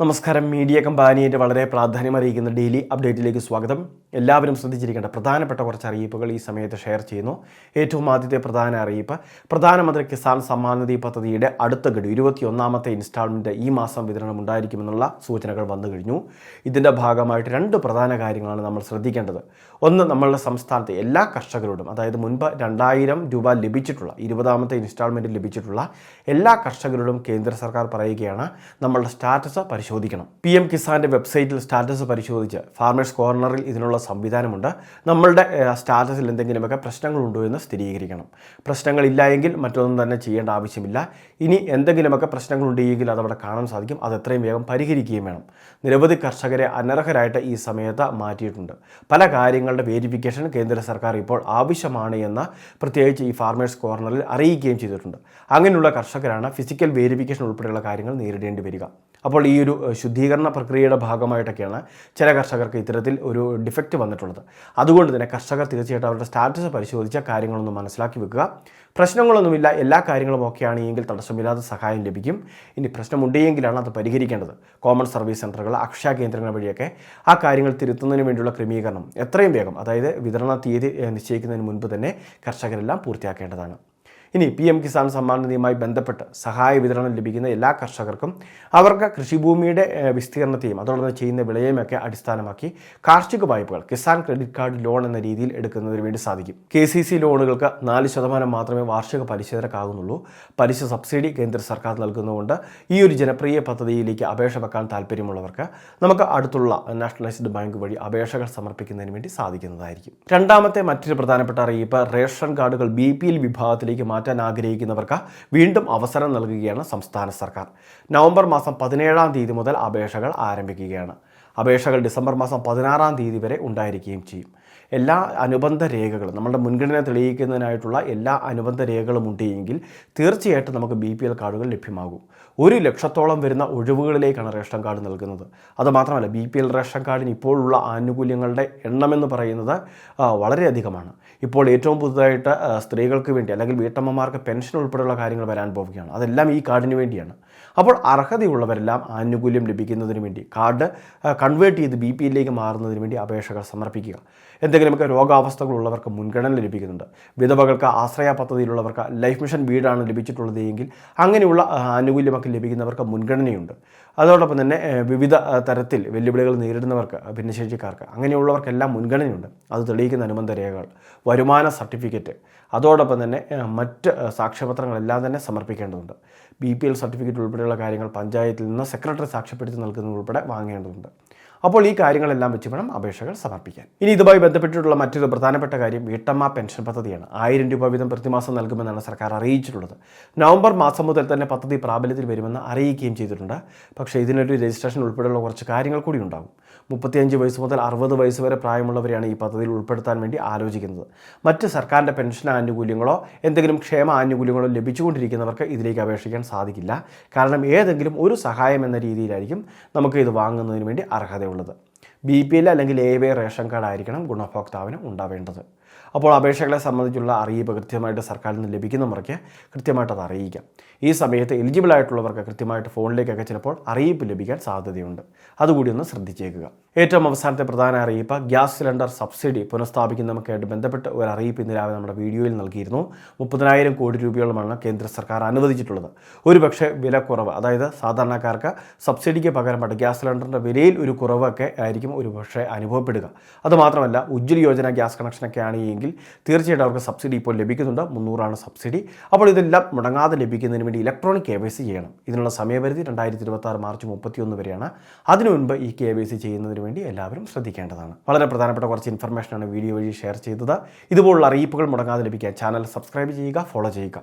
നമസ്കാരം. മീഡിയ കമ്പാനിയുടെ വളരെ പ്രാധാന്യം അറിയിക്കുന്ന ഡെയിലി അപ്ഡേറ്റിലേക്ക് സ്വാഗതം. എല്ലാവരും ശ്രദ്ധിച്ചിരിക്കേണ്ട പ്രധാനപ്പെട്ട കുറച്ച് അറിയിപ്പുകൾ ഈ സമയത്ത് ഷെയർ ചെയ്യുന്നു. ഏറ്റവും ആദ്യത്തെ പ്രധാന അറിയിപ്പ് പ്രധാനമന്ത്രി കിസാൻ സമ്മാൻ നിധി പദ്ധതിയുടെ അടുത്ത ഗഡു ഇരുപത്തിയൊന്നാമത്തെ ഇൻസ്റ്റാൾമെന്റ് ഈ മാസം വിതരണം ഉണ്ടായിരിക്കുമെന്നുള്ള സൂചനകൾ വന്നു കഴിഞ്ഞു. ഇതിന്റെ ഭാഗമായിട്ട് രണ്ട് പ്രധാന കാര്യങ്ങളാണ് നമ്മൾ ശ്രദ്ധിക്കേണ്ടത്. ഒന്ന് നമ്മളുടെ സംസ്ഥാനത്തെ എല്ലാ കർഷകരോടും അതായത് മുൻപ് രണ്ടായിരം രൂപ ലഭിച്ചിട്ടുള്ള ഇരുപതാമത്തെ ഇൻസ്റ്റാൾമെന്റ് ലഭിച്ചിട്ടുള്ള എല്ലാ കർഷകരോടും കേന്ദ്ര സർക്കാർ പറയുകയാണ് നമ്മളുടെ സ്റ്റാറ്റസ് പരിശോധിക്കണം. പി എം കിസാന്റെ വെബ്സൈറ്റിൽ സ്റ്റാറ്റസ് പരിശോധിച്ച് ഫാർമേഴ്സ് കോർണറിൽ ഇതിനുള്ള സംവിധാനമുണ്ട്. നമ്മളുടെ സ്റ്റാറ്റസിൽ എന്തെങ്കിലുമൊക്കെ പ്രശ്നങ്ങളുണ്ടോ എന്ന് സ്ഥിരീകരിക്കണം. പ്രശ്നങ്ങളില്ല എങ്കിൽ മറ്റൊന്നും തന്നെ ചെയ്യേണ്ട ആവശ്യമില്ല. ഇനി എന്തെങ്കിലുമൊക്കെ പ്രശ്നങ്ങളുണ്ടെങ്കിൽ അതവിടെ കാണാൻ സാധിക്കും. അത് എത്രയും വേഗം പരിഹരിക്കുകയും വേണം. നിരവധി കർഷകരെ അനർഹരായിട്ട് ഈ സമയത്ത് മാറ്റിയിട്ടുണ്ട്. പല കാര്യങ്ങളുടെ വേരിഫിക്കേഷൻ കേന്ദ്ര സർക്കാർ ഇപ്പോൾ ആവശ്യമാണ് എന്ന് പ്രത്യേകിച്ച് ഈ ഫാർമേഴ്സ് കോർണറിൽ അറിയിക്കുകയും ചെയ്തിട്ടുണ്ട്. അങ്ങനെയുള്ള കർഷകരാണ് ഫിസിക്കൽ വേരിഫിക്കേഷൻ ഉൾപ്പെടെയുള്ള കാര്യങ്ങൾ നേരിടേണ്ടി വരിക. അപ്പോൾ ഈ ഒരു ശുദ്ധീകരണ പ്രക്രിയയുടെ ഭാഗമായിട്ടൊക്കെയാണ് ചില കർഷകർക്ക് ഇത്തരത്തിൽ ഒരു ഡിഫക്റ്റ് വന്നിട്ടുള്ളത്. അതുകൊണ്ട് തന്നെ കർഷകർ തീർച്ചയായിട്ടും അവരുടെ സ്റ്റാറ്റസ് പരിശോധിച്ച കാര്യങ്ങളൊന്നും മനസ്സിലാക്കി വെക്കുക. പ്രശ്നങ്ങളൊന്നുമില്ല എല്ലാ കാര്യങ്ങളും ഒക്കെയാണ് എങ്കിൽ തടസ്സമില്ലാതെ സഹായം ലഭിക്കും. ഇനി പ്രശ്നമുണ്ടെങ്കിലാണ് അത് പരിഹരിക്കേണ്ടത്. കോമൺ സർവീസ് സെന്ററുകൾ അക്ഷയ കേന്ദ്രങ്ങൾ വഴിയൊക്കെ ആ കാര്യങ്ങൾ തിരുത്തുന്നതിന് വേണ്ടിയുള്ള ക്രമീകരണം എത്രയും വേഗം അതായത് വിതരണ തീയതി നിശ്ചയിക്കുന്നതിന് മുൻപ് തന്നെ കർഷകരെല്ലാം പൂർത്തിയാക്കേണ്ടതാണ്. ഇനി പി എം കിസാൻ സമ്മാൻ നിധിയുമായി ബന്ധപ്പെട്ട് സഹായ വിതരണം ലഭിക്കുന്ന എല്ലാ കർഷകർക്കും അവർക്ക് കൃഷിഭൂമിയുടെ വിസ്തീർണത്തെയും അതോടൊപ്പം ചെയ്യുന്ന വിളയെയുമൊക്കെ അടിസ്ഥാനമാക്കി കാർഷിക വായ്പകൾ കിസാൻ ക്രെഡിറ്റ് കാർഡ് ലോൺ എന്ന രീതിയിൽ എടുക്കുന്നതിന് വേണ്ടി സാധിക്കും. കെ സി സി ലോണുകൾക്ക് നാല് ശതമാനം മാത്രമേ വാർഷിക പലിശ നിരക്കാകുന്നുള്ളൂ പലിശ സബ്സിഡി കേന്ദ്ര സർക്കാർ നൽകുന്നതുകൊണ്ട് ഈ ഒരു ജനപ്രിയ പദ്ധതിയിലേക്ക് അപേക്ഷ വെക്കാൻ താല്പര്യമുള്ളവർക്ക് നമുക്ക് അടുത്തുള്ള നാഷണലൈസ്ഡ് ബാങ്ക് വഴി അപേക്ഷകൾ സമർപ്പിക്കുന്നതിന് വേണ്ടി സാധിക്കുന്നതായിരിക്കും. രണ്ടാമത്തെ മറ്റൊരു പ്രധാനപ്പെട്ട അറിയിപ്പ് റേഷൻ കാർഡുകൾ ബി പി എൽ വിഭാഗത്തിലേക്ക് മാറ്റാൻ ആഗ്രഹിക്കുന്നവർക്ക് വീണ്ടും അവസരം നൽകുകയാണ് സംസ്ഥാന സർക്കാർ. നവംബർ മാസം പതിനേഴാം തീയതി മുതൽ അപേക്ഷകൾ ആരംഭിക്കുകയാണ്. അപേക്ഷകൾ ഡിസംബർ മാസം പതിനാറാം തീയതി വരെ ഉണ്ടായിരിക്കുകയും ചെയ്യും. എല്ലാ അനുബന്ധ രേഖകളും നമ്മുടെ മുൻഗണന തെളിയിക്കുന്നതിനായിട്ടുള്ള എല്ലാ അനുബന്ധ രേഖകളും ഉണ്ടെങ്കിൽ തീർച്ചയായിട്ടും നമുക്ക് ബി പി എൽ കാർഡുകൾ ലഭ്യമാകും. ഒരു ലക്ഷത്തോളം വരുന്ന ഒഴിവുകളിലേക്കാണ് റേഷൻ കാർഡ് നൽകുന്നത്. അതുമാത്രമല്ല ബി പി എൽ റേഷൻ കാർഡിന് ഇപ്പോഴുള്ള ആനുകൂല്യങ്ങളുടെ എണ്ണമെന്ന് പറയുന്നത് വളരെയധികമാണ്. ഇപ്പോൾ ഏറ്റവും പുതുതായിട്ട് സ്ത്രീകൾക്ക് വേണ്ടി അല്ലെങ്കിൽ വീട്ടമ്മമാർക്ക് പെൻഷൻ ഉൾപ്പെടെയുള്ള കാര്യങ്ങൾ വരാൻ പോവുകയാണ്. അതെല്ലാം ഈ കാർഡിന് വേണ്ടിയാണ്. അപ്പോൾ അർഹതയുള്ളവരെല്ലാം ആനുകൂല്യം ലഭിക്കുന്നതിന് വേണ്ടി കാർഡ് കൺവേർട്ട് ചെയ്ത് ബി പി എല്ലിലേക്ക് മാറുന്നതിന് വേണ്ടി അപേക്ഷകൾ സമർപ്പിക്കുക. എന്തെങ്കിലുമൊക്കെ രോഗാവസ്ഥകളുള്ളവർക്ക് മുൻഗണന ലഭിക്കുന്നുണ്ട്. വിധവകൾക്ക് ആശ്രയ പദ്ധതിയിലുള്ളവർക്ക് ലൈഫ് മിഷൻ വീടാണ് ലഭിച്ചിട്ടുള്ളത് എങ്കിൽ അങ്ങനെയുള്ള ആനുകൂല്യമൊക്കെ ലഭിക്കുന്നവർക്ക് മുൻഗണനയുണ്ട്. അതോടൊപ്പം തന്നെ വിവിധ തരത്തിൽ വെല്ലുവിളികൾ നേരിടുന്നവർക്ക് ഭിന്നശേഷിക്കാർക്ക് അങ്ങനെയുള്ളവർക്കെല്ലാം മുൻഗണനയുണ്ട്. അത് തെളിയിക്കുന്ന അനുബന്ധ രേഖകൾ വരുമാന സർട്ടിഫിക്കറ്റ് അതോടൊപ്പം തന്നെ മറ്റ് സാക്ഷ്യപത്രങ്ങളെല്ലാം തന്നെ സമർപ്പിക്കേണ്ടതുണ്ട്. ബി പി എൽ സർട്ടിഫിക്കറ്റ് ഉൾപ്പെടെയുള്ള കാര്യങ്ങൾ പഞ്ചായത്തിൽ നിന്ന് സെക്രട്ടറി സാക്ഷ്യപ്പെടുത്തി നൽകുന്നത് ഉൾപ്പെടെ വാങ്ങേണ്ടതുണ്ട്. അപ്പോൾ ഈ കാര്യങ്ങളെല്ലാം വെച്ച് വേണം അപേക്ഷകൾ സമർപ്പിക്കാൻ. ഇനി ഇതുമായി ബന്ധപ്പെട്ടിട്ടുള്ള മറ്റൊരു പ്രധാനപ്പെട്ട കാര്യം വീട്ടമ്മ പെൻഷൻ പദ്ധതിയാണ്. ആയിരം രൂപ വീതം പ്രതിമാസം നൽകുമെന്നാണ് സർക്കാർ അറിയിച്ചിട്ടുള്ളത്. നവംബർ മാസം മുതൽ തന്നെ പദ്ധതി പ്രാബല്യത്തിൽ വരുമെന്ന് അറിയിക്കുകയും ചെയ്തിട്ടുണ്ട്. പക്ഷേ ഇതിനൊരു രജിസ്ട്രേഷൻ ഉൾപ്പെടെയുള്ള കുറച്ച് കാര്യങ്ങൾ കൂടി ഉണ്ടാകും. മുപ്പത്തിയഞ്ച് വയസ്സ് മുതൽ അറുപത് വയസ്സ് വരെ പ്രായമുള്ളവരെയാണ് ഈ പദ്ധതിയിൽ ഉൾപ്പെടുത്താൻ വേണ്ടി ആലോചിക്കുന്നത്. മറ്റ് സർക്കാരിന്റെ പെൻഷൻ ആനുകൂല്യങ്ങളോ എന്തെങ്കിലും ക്ഷേമ ആനുകൂല്യങ്ങളോ ലഭിച്ചുകൊണ്ടിരിക്കുന്നവർക്ക് ഇതിലേക്ക് അപേക്ഷിക്കാൻ സാധിക്കില്ല. കാരണം ഏതെങ്കിലും ഒരു സഹായം എന്ന രീതിയിലായിരിക്കും നമുക്ക് ഇത് വാങ്ങുന്നതിന് വേണ്ടി അർഹതയുള്ളത്. ബി പി എൽ അല്ലെങ്കിൽ എ വൈ റേഷൻ കാർഡ് ആയിരിക്കണം ഗുണഭോക്താവിന് ഉണ്ടാവേണ്ടത്. അപ്പോൾ അപേക്ഷകളെ സംബന്ധിച്ചുള്ള അറിയിപ്പ് കൃത്യമായിട്ട് സർക്കാരിൽ നിന്ന് ലഭിക്കുന്ന മുറയ്ക്ക് കൃത്യമായിട്ട് അത് അറിയിക്കാം. ഈ സമയത്ത് എലിജിബിൾ ആയിട്ടുള്ളവർക്ക് കൃത്യമായിട്ട് ഫോണിലേക്കൊക്കെ ചിലപ്പോൾ അറിയിപ്പ് ലഭിക്കാൻ സാധ്യതയുണ്ട്. അതുകൂടി ഒന്ന് ശ്രദ്ധിച്ചേക്കുക. ഏറ്റവും അവസാനത്തെ പ്രധാന അറിയിപ്പ് ഗ്യാസ് സിലിണ്ടർ സബ്സിഡി പുനഃസ്ഥാപിക്കുന്നതുമൊക്കെയായിട്ട് ബന്ധപ്പെട്ട് ഒരു അറിയിപ്പ് ഇന്ന് രാവിലെ നമ്മുടെ വീഡിയോയിൽ നൽകിയിരുന്നു. മുപ്പതിനായിരം കോടി രൂപയോളമാണ് കേന്ദ്ര സർക്കാർ അനുവദിച്ചിട്ടുള്ളത്. ഒരു പക്ഷേ വില കുറവ് അതായത് സാധാരണക്കാർക്ക് സബ്സിഡിക്ക് പകരമായിട്ട് ഗ്യാസ് സിലിണ്ടറിന്റെ വിലയിൽ ഒരു കുറവൊക്കെ ആയിരിക്കും ഒരു പക്ഷേ അനുഭവപ്പെടുക. അതുമാത്രമല്ല ഉജ്ജ്വല യോജന ഗ്യാസ് കണക്ഷനൊക്കെ ആണെങ്കിൽ തീർച്ചയായിട്ടും അവർക്ക് സബ്സിഡി ഇപ്പോൾ ലഭിക്കുന്നുണ്ട്. മുന്നൂറാണ് സബ്സിഡി. അപ്പോൾ ഇതെല്ലാം മുടങ്ങാതെ ലഭിക്കുന്നതിന് വേണ്ടി ഇലക്ട്രോണിക് കെ ചെയ്യണം. ഇതിനുള്ള സമയപരിധി രണ്ടായിരത്തി ഇരുപത്തി മാർച്ച് മുപ്പത്തിയൊന്ന് വരെയാണ്. അതിനു മുൻപ് ഈ കെ വൈ സി ചെയ്യുന്നതിന് വേണ്ടി എല്ലാവരും ശ്രദ്ധിക്കേണ്ടതാണ്. വളരെ പ്രധാനപ്പെട്ട കുറച്ച് ഇൻഫർമേഷനാണ് വീഡിയോ വഴി ഷെയർ ചെയ്തത്. ഇതുപോലുള്ള അറിയിപ്പുകൾ മുടങ്ങാതെ ലഭിക്കാൻ ചാനൽ സബ്സ്ക്രൈബ് ചെയ്യുക ഫോളോ ചെയ്യുക.